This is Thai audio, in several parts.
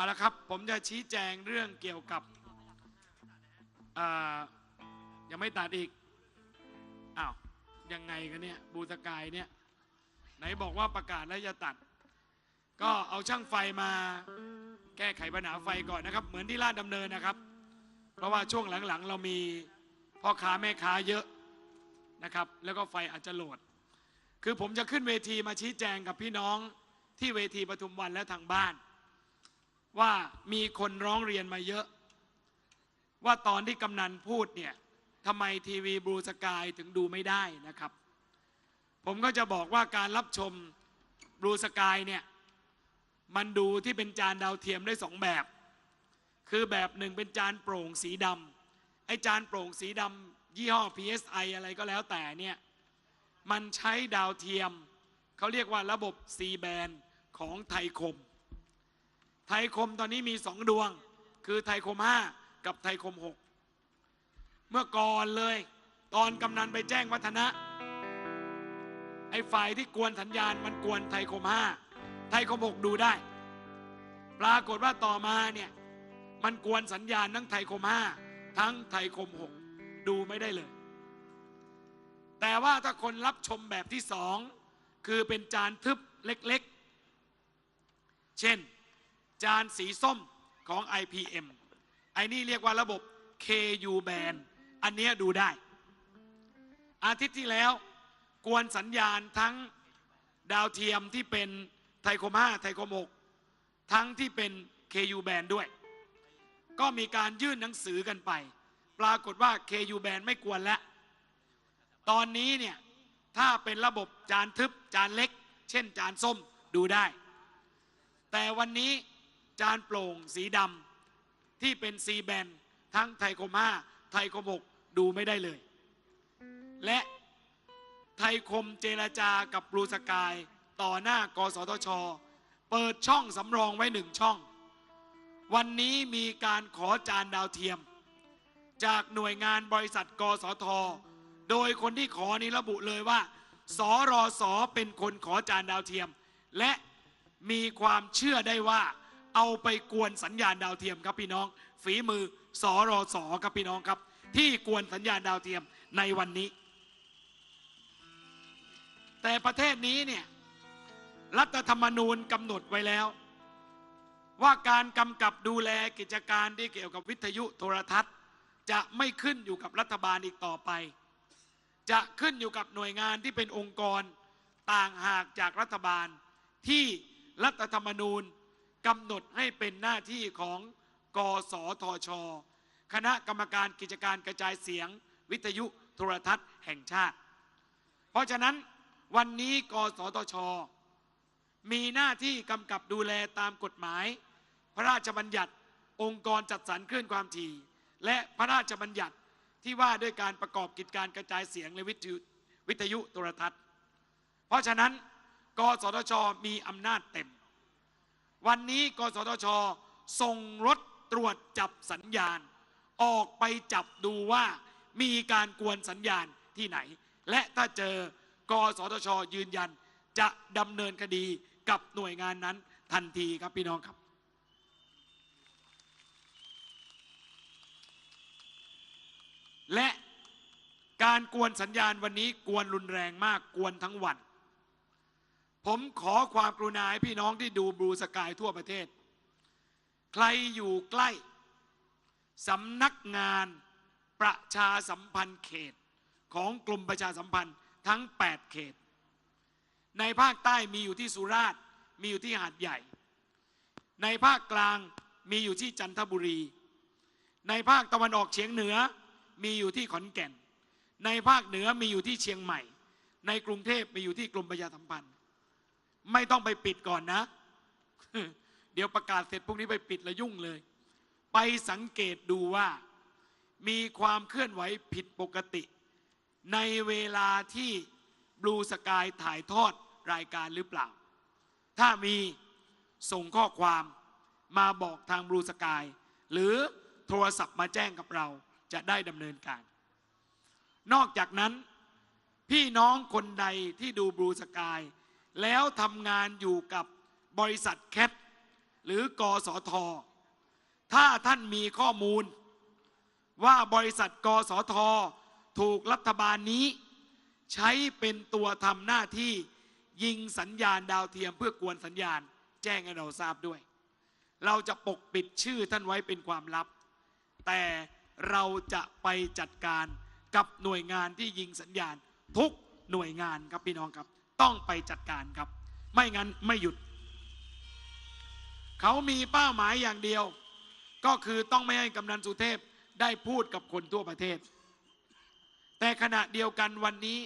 เอาละครับ ผมจะชี้แจงเรื่องเกี่ยวกับยังไม่ตัดอีก อ้าว ยังไงกันเนี่ย บูตกายเนี่ย ไหนบอกว่าประกาศแล้วจะตัด ก็เอาช่างไฟมาแก้ไขปัญหาไฟก่อนนะครับ เหมือนที่ลาดดำเนินนะครับ เพราะว่าช่วงหลังๆ เรามีพ่อค้าแม่ค้าเยอะนะครับ แล้วก็ไฟอาจจะโหลด คือผมจะขึ้นเวทีมาชี้แจงกับพี่น้องที่เวทีปทุมวันและทางบ้าน ว่ามีคนร้องเรียนมาเยอะ ว่าตอนที่กำนันพูดเนี่ยทำไมทีวีบลูสกายถึงดูไม่ได้นะครับ ผมก็จะบอกว่าการรับชมบลูสกายเนี่ยมันดูที่เป็นจานดาวเทียมได้สองแบบ คือแบบหนึ่งเป็นจานโปร่งสีดำไอจานโปร่งสีดำยี่ห้อ PSI อะไรก็แล้วแต่เนี่ยมันใช้ดาวเทียม เขาเรียกว่าระบบ C band ของไทยคม ไทยคมตอนนี้มีสองดวง คือไทยคม5กับไทยคม6เมื่อก่อนเลย ตอนกำนันไปแจ้งวัฒนะ ไอ้ฝ่ายที่กวนสัญญาณมันกวนไทยคม5ไทยคม6ดูได้ ปรากฏว่าต่อมาเนี่ยมันกวนสัญญาณทั้งไทยคม5ทั้งไทยคม6ดูไม่ได้เลย แต่ว่าถ้าคนรับชมแบบที่สองคือเป็นจานทึบเล็กๆ เช่น จานสีส้มของ IPM ไอ้นี่เรียกว่าระบบ KU band อันเนี้ยดูได้ อาทิตย์ที่แล้ว กวนสัญญาณทั้งดาวเทียมที่เป็นไทยคม5ไทยคม6ทั้งที่เป็น KU band ด้วย ก็มีการยื่นหนังสือกันไป ปรากฏว่า KU band ไม่กวนแล้ว ตอนนี้เนี่ย ถ้าเป็นระบบจานทึบจานเล็ก เช่นจานส้มดูได้ แต่วันนี้ จานโปร่งสีดำที่เป็นซีแบนทั้งไทยคม5ไทยคม6ดูไม่ได้เลย และไทยคมเจรจากับบลูสกาย ต่อหน้ากสทช เปิดช่องสำรองไว้หนึ่งช่อง วันนี้มีการขอจานดาวเทียม จากหน่วยงานบริษัทกสท โดยคนที่ขอนี้ระบุเลยว่าสรสเป็นคนขอจานดาวเทียม และมีความเชื่อได้ว่า เอาไปกวนสัญญาณดาวเทียมครับพี่น้อง ฝีมือสรสครับพี่น้องครับ ที่กวนสัญญาณดาวเทียมในวันนี้ แต่ประเทศนี้เนี่ยรัฐธรรมนูญกำหนดไว้แล้ว ว่าการกำกับดูแลกิจการที่เกี่ยวกับวิทยุโทรทัศน์ จะไม่ขึ้นอยู่กับรัฐบาลอีกต่อไป จะขึ้นอยู่กับหน่วยงานที่เป็นองค์กรต่างหากจากรัฐบาลที่รัฐธรรมนูญ กำหนดให้เป็นหน้าที่ของกสทช คณะกรรมการกิจการกระจายเสียง วิทยุโทรทัศน์แห่งชาติ เพราะฉะนั้นวันนี้กสทช มีหน้าที่กำกับดูแลตามกฎหมาย พระราชบัญญัติองค์กรจัดสรรคลื่นความถี่ และพระราชบัญญัติที่ว่าด้วยการประกอบกิจการกระจายเสียงและวิทยุวิทยุโทรทัศน์ เพราะฉะนั้น กสทช มีอำนาจเต็ม วันนี้กสทช ส่งรถตรวจจับสัญญาณ ออกไปจับดูว่ามีการกวนสัญญาณที่ไหน และถ้าเจอกสทช ยืนยันจะดำเนินคดีกับหน่วยงานนั้นทันทีครับพี่น้องครับ และการกวนสัญญาณวันนี้กวนรุนแรงมากกวนทั้งวัน ผมขอความกรุณาให้พี่น้องที่ดูบลูสกายทั่วประเทศ ใครอยู่ใกล้สำนักงานประชาสัมพันธ์เขต ของกรมประชาสัมพันธ์ทั้ง 8 เขต ในภาคใต้มีอยู่ที่สุราษฎร์มีอยู่ที่หาดใหญ่ ในภาคกลางมีอยู่ที่จันทบุรี ในภาคตะวันออกเฉียงเหนือมีอยู่ที่ขอนแก่น ในภาคเหนือมีอยู่ที่เชียงใหม่ ในกรุงเทพมีอยู่ที่กรมประชาสัมพันธ์ ไม่ต้องไปปิดก่อนนะ เดี๋ยวประกาศเสร็จพวกนี้ไปปิดแล้วยุ่งเลย ไปสังเกตดูว่า มีความเคลื่อนไหวผิดปกติ ในเวลาที่บลูสกายถ่ายทอดรายการหรือเปล่า ถ้ามีส่งข้อความมาบอกทางบลูสกายหรือโทรศัพท์มาแจ้งกับเราจะได้ดำเนินการ นอกจากนั้น พี่น้องคนใดที่ดูบลูสกาย แล้วทำงานอยู่กับบริษัทแคทหรือกสท ถ้าท่านมีข้อมูล ว่าบริษัทกสท ถูกรัฐบาลนี้ ใช้เป็นตัวทำหน้าที่ยิงสัญญาณดาวเทียมเพื่อกวนสัญญาณ แจ้งให้เราทราบด้วย เราจะปกปิดชื่อท่านไว้เป็นความลับ แต่เราจะไปจัดการกับหน่วยงานที่ยิงสัญญาณทุกหน่วยงานครับพี่น้องครับ ต้องไปจัดการครับ ไม่งั้นไม่หยุด เขามีเป้าหมายอย่างเดียว ก็คือต้องไม่ให้กำนันสุเทพได้พูดกับคนทั่วประเทศ แต่ขณะเดียวกันวันนี้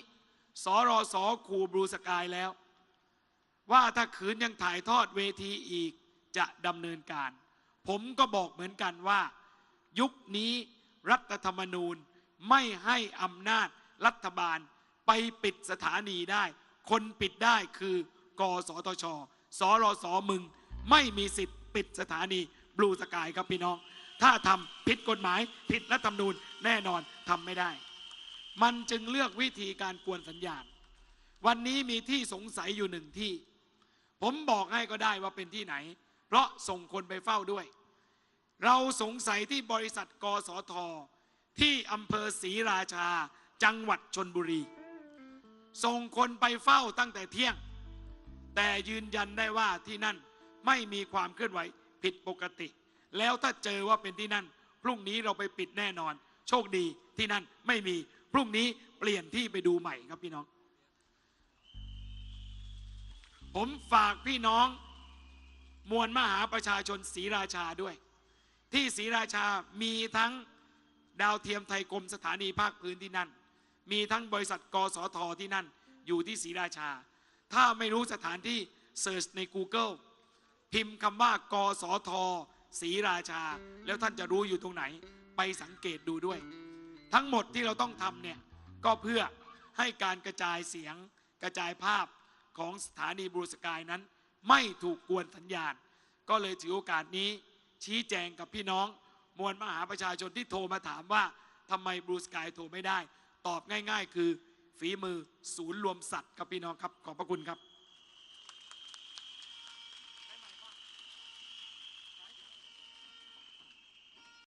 สรสคูบลูสกายแล้ว ว่าถ้าขืนยังถ่ายทอดเวทีอีกจะดำเนินการ ผมก็บอกเหมือนกันว่า ยุคนี้รัฐธรรมนูญไม่ให้อำนาจรัฐบาลไปปิดสถานีได้ คนปิดได้คือกสทช สรสมึง ไม่มีสิทธิ์ปิดสถานีบลูสกายครับพี่น้อง ถ้าทำผิดกฎหมายผิดรัฐธรรมนูญแน่นอนทำไม่ได้ มันจึงเลือกวิธีการกวนสัญญาณ วันนี้มีที่สงสัยอยู่หนึ่งที่ ผมบอกให้ก็ได้ว่าเป็นที่ไหน เพราะส่งคนไปเฝ้าด้วย เราสงสัยที่บริษัทกสทที่อำเภอศรีราชา จังหวัดชนบุรี ส่งคนไปเฝ้าตั้งแต่เที่ยง แต่ยืนยันได้ว่าที่นั่นไม่มีความเคลื่อนไหวผิดปกติ แล้วถ้าเจอว่าเป็นที่นั่น พรุ่งนี้เราไปปิดแน่นอน โชคดีที่นั่นไม่มีพรุ่งนี้เปลี่ยนที่ไปดูใหม่ครับพี่น้อง ผมฝากพี่น้อง มวลมหาประชาชนศรีราชาด้วย ที่ศรีราชามีทั้งดาวเทียมไทยกรมสถานีภาคพื้นที่นั่น มีทั้งบริษัทกสทที่นั่น อยู่ที่ศรีราชา ถ้าไม่รู้สถานที่เสิร์ชใน Google พิมพ์คำว่ากสทศรีราชา แล้วท่านจะรู้อยู่ตรงไหน ไปสังเกตดูด้วย ทั้งหมดที่เราต้องทำเนี่ย ก็เพื่อให้การกระจายเสียงกระจายภาพของสถานีบรูสกายนั้น ไม่ถูกกวนสัญญาณ ก็เลยถือโอกาสนี้ ชี้แจงกับพี่น้อง มวลมหาประชาชนที่โทรมาถามว่าทำไมบรูสกายโทรไม่ได้ ตอบง่าย ๆ คือฝีมือศูนย์รวมสัตว์ครับพี่น้องครับขอบพระคุณครับ